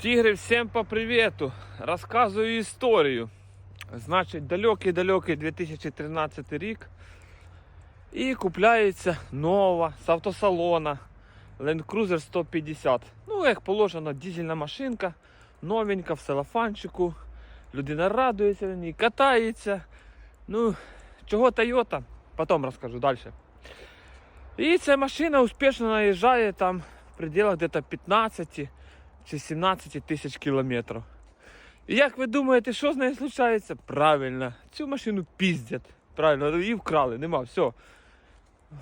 Тігри, всім по привіту. Розказую історію. Значить, далекий-далекий 2013 рік. І купляється нова з автосалона Land Cruiser 150. Ну, як положено, дизельна машинка, новенька в селофанчику. Людина радується на ній, катається. Ну, чого Toyota, потім розкажу далі. І ця машина успішно наїжджає там в пределах где-то 15 чи 17 тисяч кілометрів. І як ви думаєте, що з нею случається? Правильно, цю машину піздять. Правильно, її вкрали, нема, все.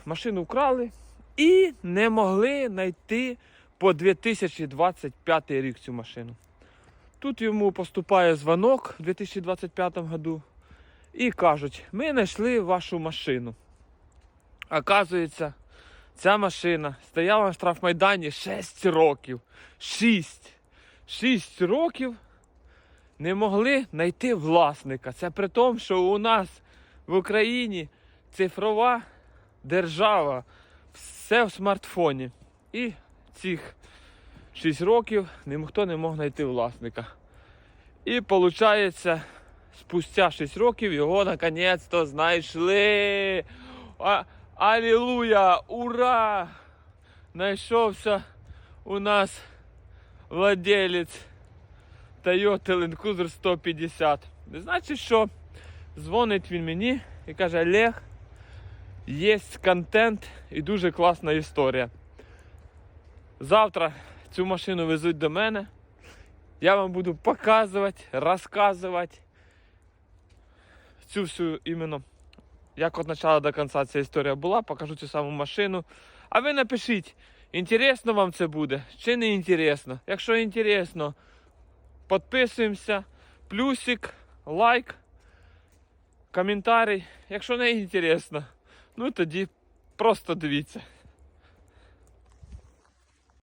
Машину вкрали і не могли знайти по 2025 рік цю машину. Тут йому поступає дзвонок у 2025 году і кажуть, ми знайшли вашу машину. Оказується, ця машина стояла на штрафмайдані 6 років. 6. 6 років не могли знайти власника. Це при тому, що у нас в Україні цифрова держава, все в смартфоні. І цих 6 років ніхто не мог знайти власника. І виходить, спустя 6 років його наконець-то знайшли. А, Алілуя! Ура! Знайшовся у нас владелець Toyota Land Cruiser 150. Значить, що дзвонить він мені і каже, Олег, є контент і дуже класна історія. Завтра цю машину везуть до мене. Я вам буду показувати, розказувати цю всю іменно, як від початку до кінця ця історія була, покажу цю саму машину. А ви напишіть, інтересно вам це буде чи не інтересно. Якщо інтересно, підписуємося, плюсик, лайк, коментарі. Якщо не інтересно, ну тоді просто дивіться.